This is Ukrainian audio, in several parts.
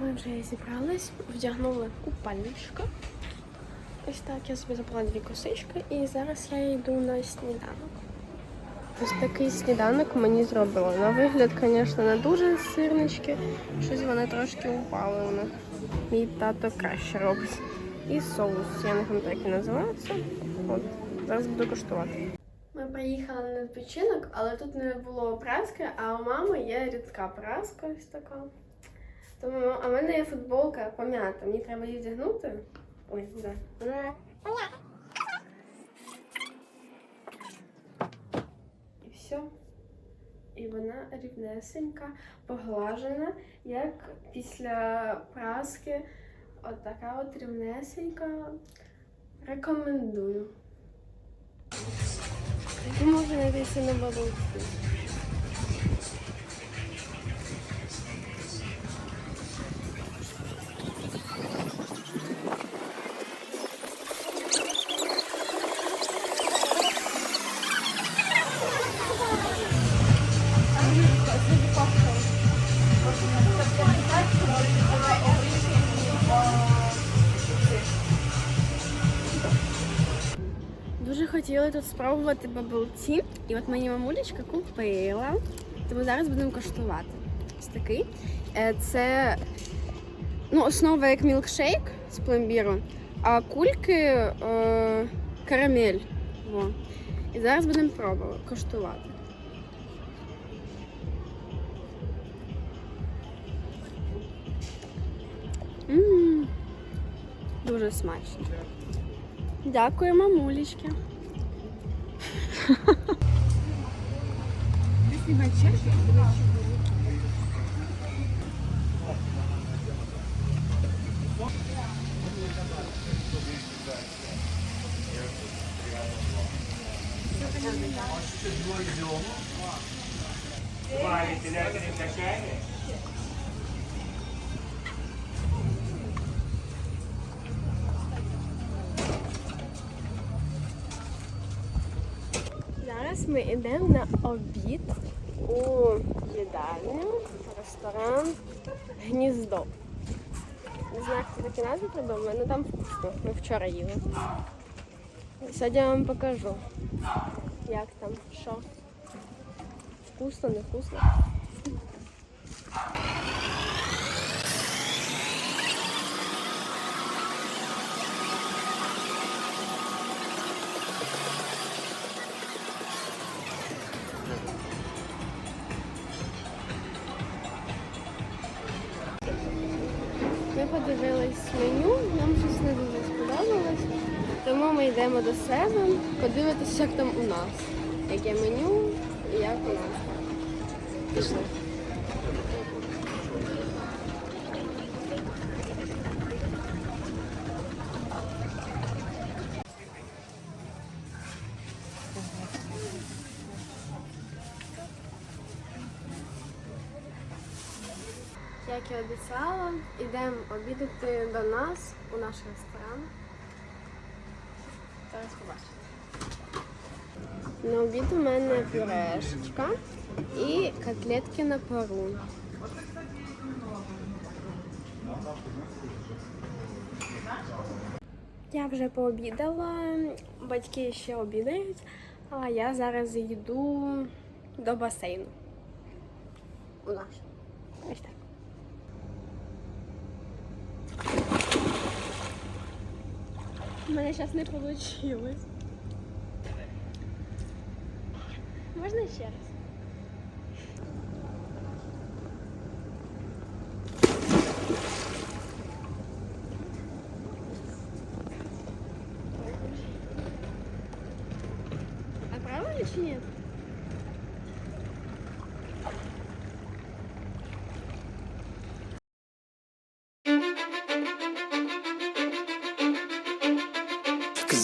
Ми вже зібрались, вдягнули купальничко. Ось так я собі забрала дві косички і зараз я йду на сніданок. Ось такий сніданок мені зробили. На вигляд, звісно, не дуже сирнички. Щось вони трошки упали у них. Мій тато краще робить. І соус, я не пам'ятаю, як він називається. От, зараз буду коштувати. Ми приїхали на відпочинок, але тут не було праски, а у мами є рідка праска ось така. Тому а в мене є футболка пом'ята. Мені треба її вдягнути. Ой? Вона і все. І вона рівнесенька, поглажена, як після праски. От така от рівнесенька. Рекомендую. Можу знайти на балуці. Хотіли тут спробувати бабулці. І от мені мамулечка купила. Тому зараз будемо коштувати. Ось такий. Е, Це ну, основа як мілкшейк з пломбіру, а кульки е, карамель. Во. І зараз будемо пробувати коштувати. М, Дуже смачно. Дякую, мамулечки. Снимать чаще, Зараз ми йдемо на обід у їдальню, ресторан Гніздо. Не знаю, хто такі назви придумали, але там вкусно. Ми вчора їли. Сьогодні я вам покажу, як там, що. Вкусно, не вкусно. Тому ми йдемо до себе подивитися, як там у нас. Яке меню і як у нас. Пішли. Як і обіцяла, йдемо обідати до нас у наш ресторан. Зараз побачите. На обід у мене пюрешечка і котлетки на пару. Я вже пообідала, батьки ще обідають, а я зараз йду до басейну. У наш. Ось так. У мене зараз не вийшло. Можна ще раз? А правильно чи ні?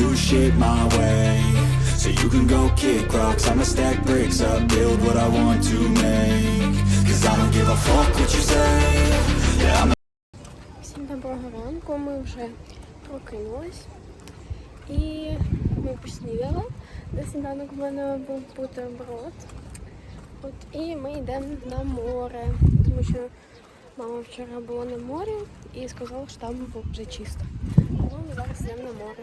in So you can go kick rocks, I'ma stack bricks up, build what I want to make. Cause I don't give a fuck what you say. Yeah, I'm Всім доброго ранку. Ми вже прокинулись. І ми поснідали. На сніданок в мене був бутерброд. От і ми йдемо на море, тому що мама вчора була на морі і сказала, що там вже чисто. Тому ми зараз йдемо на море.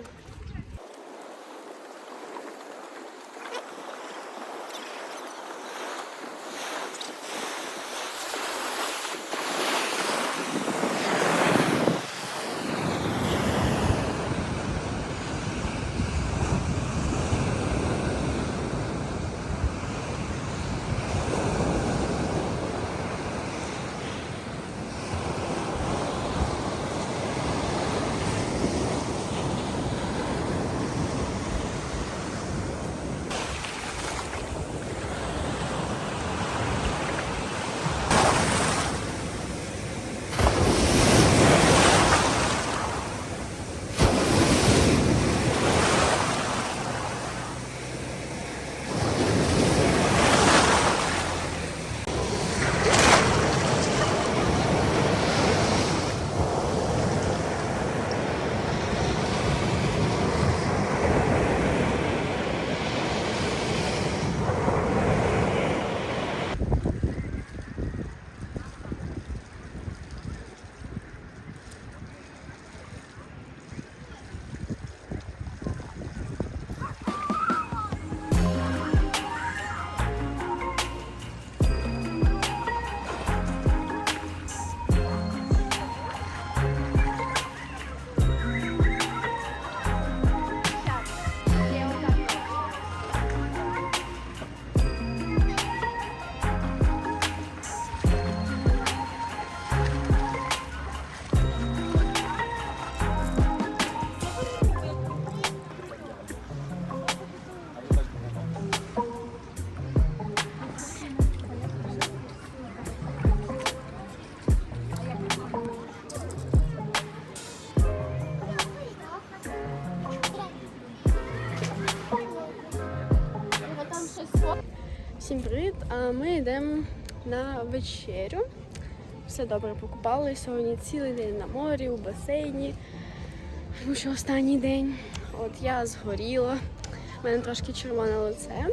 Всім привіт! А ми йдемо на вечерю. Все добре покупали. Сьогодні цілий день на морі, у басейні. Тому що останній день. От я згоріла. У мене трошки червоне лице.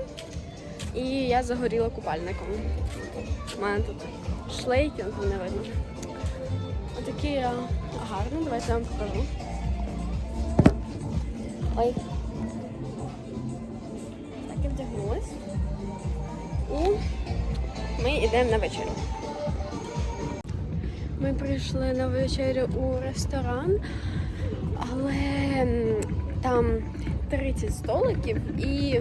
І я загоріла купальником. У мене тут шлейки, ну, не видно. Отакі а, гарні, давайте я вам покажу. Ой. Так я вдягнулась. І ми йдемо на вечерю. Ми прийшли на вечерю у ресторан, але там 30 столиків і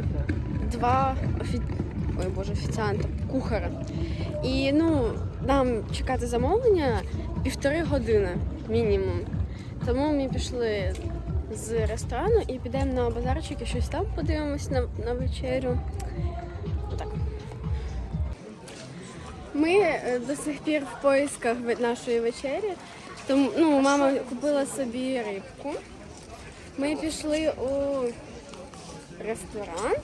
два офі... Ой, боже, офіціанта, кухара. І ну, нам чекати замовлення півтори години мінімум. Тому ми пішли з ресторану і підемо на базарчик і щось там подивимось на, на вечерю. Ми е, до сих пір в поисках нашої вечері. Тому ну, мама купила собі рибку. Ми пішли у ресторан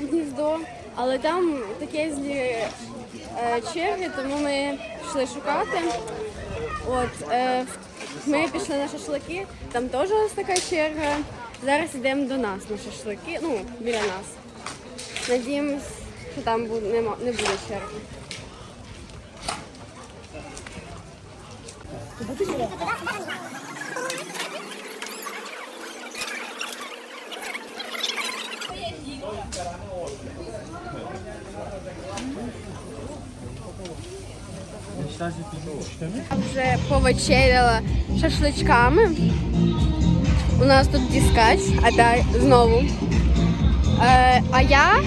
гніздо, але там такі злі е, черги, тому ми пішли шукати. От, е, ми пішли на шашлики, там теж ось така черга. Зараз йдемо до нас на шашлики, ну, біля нас. Надіємось, що там не буде черги. Вже повечеряла шашличками. У нас тут діскач, опять знову. Е, а я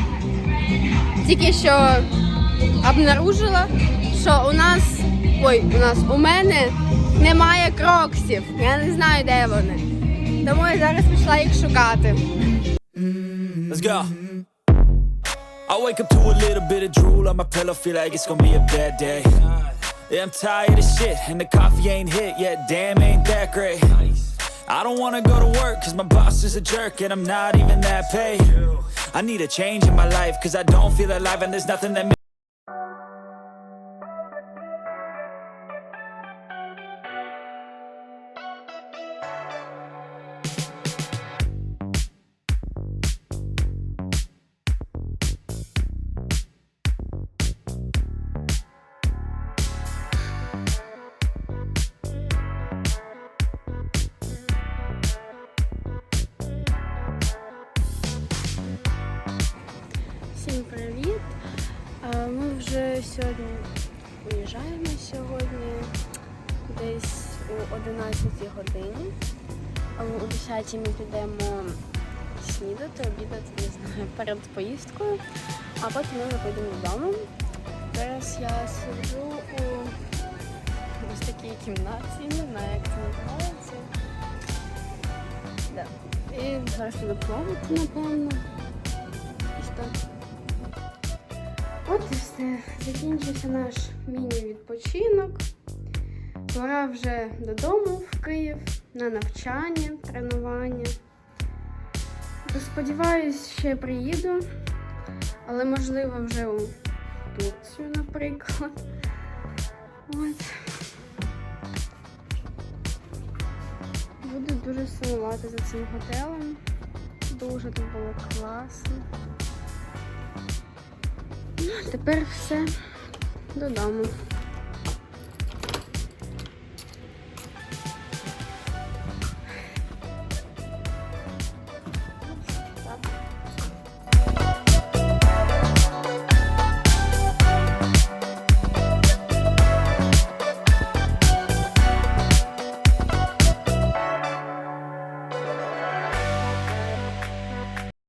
тільки що обнаружила, що у нас, ой, у нас у мене немає кроксів. Я не знаю, де вони. Тому я зараз пішла їх шукати. Let's go. I wake up to a little bit of drool on my pillow, feel like it's gonna be a bad day. Yeah, I'm tired of shit, and the coffee ain't hit yet, damn, ain't that great. I don't wanna go to work, cause my boss is a jerk, and I'm not even that paid. I need a change in my life, cause I don't feel alive, and there's nothing that привіт! Ми вже сьогодні виїжджаємо сьогодні десь у 11 годині. О 10 ми підемо снідати, обідати, не знаю, перед поїздкою, а потім ми вже поїдемо додому. Зараз я сиджу у ось такій кімнаті, не знаю, як це називається. Да. І зараз буду плавати, напевно. Все. Закінчився наш міні-відпочинок. Пора вже додому в Київ на навчання, тренування. Сподіваюсь, ще приїду, але можливо вже у Турцію, наприклад. От. Буду дуже сумувати за цим готелем. Дуже тут було класно. Тепер все додому.